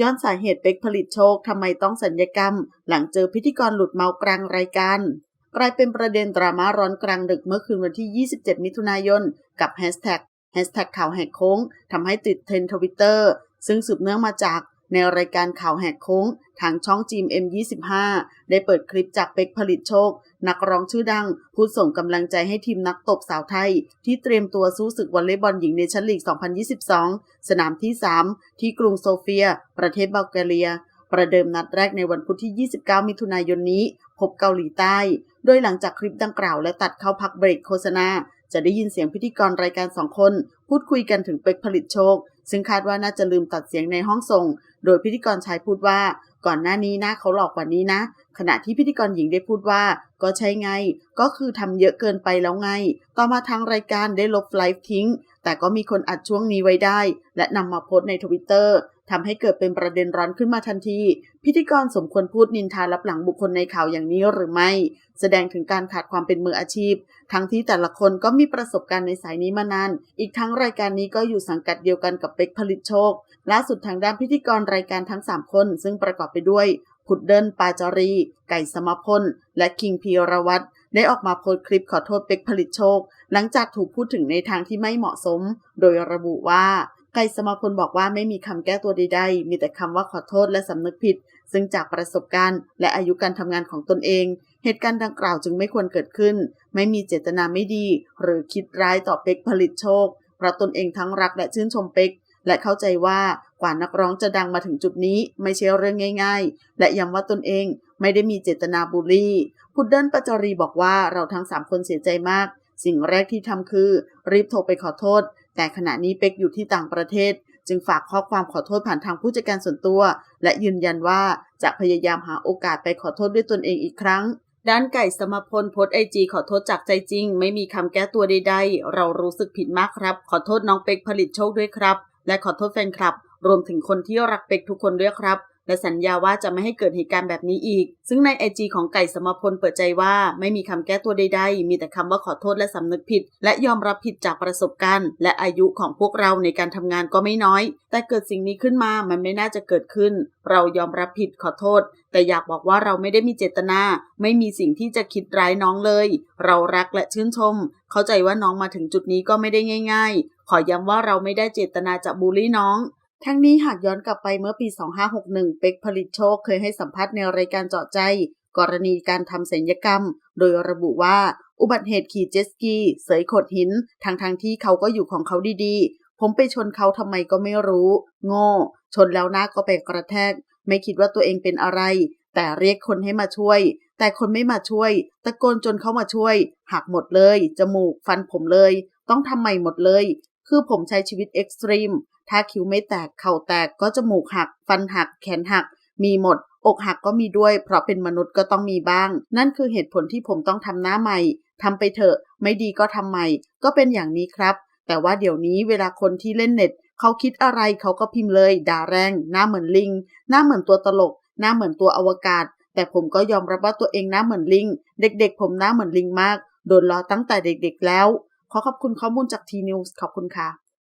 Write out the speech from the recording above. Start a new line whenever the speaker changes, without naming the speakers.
ย้อนสาเหตุเป็กผลิตโชคทำไมต้องสัญญกรรม หลังเจอพิธีกรหลุดเมากลางรายการกลายเป็นประเด็นดราม่าร้อนกลางดึกเมื่อคืนวันที่ 27 มิถุนายน กับแฮชแท็กแฮชแท็กข่าวแหกโค้งทำให้ติดเทรนด์ทวิตเตอร์ซึ่งสืบเนื่องมาจาก ในรายการข่าวแหกโค้งทางช่องจีม M25 ได้เปิดคลิปจากเป็กผลิตโชค นักร้องชื่อดัง พูดส่งกำลังใจให้ทีมนักตบสาวไทย ที่เตรียมตัวสู้ศึกวอลเลย์บอลหญิงในชั้นลีก 2022 สนามที่ 3 ที่กรุงโซเฟีย ประเทศบัลแกเรีย ประเดิมนัดแรกในวันพุธที่ 29 มิถุนายนนี้ บเกาหลีใต้ โดยหลังจากคลิปดังกล่าวและตัดเข้าพักเบรกโฆษณา จะได้ยินเสียงพิธีกรรายการสองคน พูดคุยกันถึงเป็กผลิตโชค ซึ่งคาดว่าน่าจะลืมตัดเสียงในห้องส่ง โดยพิธีกรชายพูดว่า ก่อนหน้านี้นะเขาหลอกกว่านี้นะ ขณะที่พิธีกรหญิงได้พูดว่า ก็ใช่ไง ก็คือทำเยอะเกินไปแล้วไง ต่อมาทางรายการได้ลบไลฟ์ทิ้ง แต่ก็มีคนอัดช่วงนี้ไว้ได้ และนำมาโพสต์ในทวิตเตอร์ทำให้เกิดเป็นประเด็นร้อนขึ้นมาทันที พิธีกรสมควรพูดนินทารับหลังบุคคลในข่าวอย่างนี้หรือไม่ แสดงถึงการขาดความเป็นมืออาชีพ ทั้งที่แต่ละคนก็มีประสบการณ์ในสายนี้มานาน อีกทั้งรายการนี้ก็อยู่สังกัดเดียวกันกับเป็กผลิตโชค ล่าสุดทางด้านพิธีกรรายการทั้ง 3 คน ซึ่งประกอบไปด้วยพุดเดิลปาจารี ไก่สมพล และคิงพีรวัตร ได้ออกมาโพสต์คลิปขอโทษเป็กผลิตโชค หลังจากถูกพูดถึงในทางที่ไม่เหมาะสม โดยระบุว่าไก่สมพลบอกว่าไม่มีคำแก้ตัวใดๆ มีแต่คำว่าขอโทษและสำนึกผิด ซึ่งจากประสบการณ์ และอายุการทำงานของตนเอง เหตุการณ์ดังกล่าวจึงไม่ควรเกิดขึ้น ไม่มีเจตนาไม่ดี หรือคิดร้ายต่อเป็กผลิตโชค เพราะตนเองทั้งรักและชื่นชมเป็กและเข้าใจว่า กว่านักร้องจะดังมาถึงจุดนี้ไม่ใช่เรื่องง่าย ๆ และย้ำว่าตนเองไม่ได้มีเจตนาบูลลี่พุดเดิลปจารีบอกว่าเราทั้งสามคนเสียใจมาก สิ่งแรกที่ทำคือ รีบโทรไปขอโทษ แต่ขณะนี้เป็กอยู่ที่ต่างประเทศ จึงฝากข้อความขอโทษผ่านทางผู้จัดการส่วนตัว และยืนยันว่าจะพยายามหาโอกาสไปขอโทษด้วยตนเองอีกครั้งด้านไก่สมพลโพสไอจีขอโทษจากใจจริง ไม่มีคำแก้ตัวใดๆ เรารู้สึกผิดมากครับ ขอโทษน้องเป็กผลิตโชคด้วยครับ และขอโทษแฟนคลับ รวมถึงคนที่รักเป็กทุกคนด้วยครับ และสัญญาว่าจะไม่ให้เกิดเหตุการณ์แบบนี้อีก ซึ่งในไอจีของไก่สมพลเปิดใจว่าไม่มีคำแก้ตัวใดๆ มีแต่คำว่าขอโทษและสำนึกผิด และยอมรับผิดจากประสบการณ์ และอายุของพวกเราในการทำงานก็ไม่น้อย แต่เกิดสิ่งนี้ขึ้นมามันไม่น่าจะเกิดขึ้น เรายอมรับผิดขอโทษแต่อยากบอกว่าเราไม่ได้มีเจตนา ไม่มีสิ่งที่จะคิดร้ายน้องเลย เรารักและชื่นชม เข้าใจว่าน้องมาถึงจุดนี้ก็ไม่ได้ง่าย ๆ ขอย้ำว่าเราไม่ได้เจตนาจะบูลลี่น้อง ทั้งนี้หากย้อนกลับไปเมื่อปี 2561 เป็กผลิตโชคเคยให้สัมภาษณ์ในรายการเจาะใจ กรณีการทำศัลยกรรม โดยระบุว่า อุบัติเหตุขี่เจ็ตสกีเสยโขดหินทางทางที่เขาก็อยู่ของเขาดีๆ ผมไปชนเขาทำไมก็ไม่รู้ โง่ ชนแล้วหน้าก็ไปกระแทก ไม่คิดว่าตัวเองเป็นอะไร แต่เรียกคนให้มาช่วย แต่คนไม่มาช่วย ตะโกนจนเขามาช่วย หักหมดเลย จมูก ฟันผมเลย ต้องทำใหม่หมดเลย คือผมใช้ชีวิตเอ็กซ์ตรีม ถ้าคิ้วไม่แตกเข่าแตกก็จมูกหัก ฟันหัก แขนหัก มีหมด อกหักก็มีด้วย เพราะเป็นมนุษย์ก็ต้องมีบ้าง นั่นคือเหตุผลที่ผมต้องทำหน้าใหม่ทำไปเถอะ ไม่ดีก็ทำใหม่ ก็เป็นอย่างนี้ครับ แต่ว่าเดี๋ยวนี้เวลาคนที่เล่นเน็ต เขาคิดอะไรเขาก็พิมพ์เลย ด่าแรง หน้าเหมือนลิง หน้าเหมือนตัวตลก หน้าเหมือนตัวอวกาศ แต่ผมก็ยอมรับว่าตัวเองหน้าเหมือนลิง เด็ก ๆ ผมหน้าเหมือนลิงมาก โดนล้อตั้งแต่เด็ก ๆ แล้ว ขอขอบคุณข้อมูลจากทีนิวส์ขอบคุณค่ะ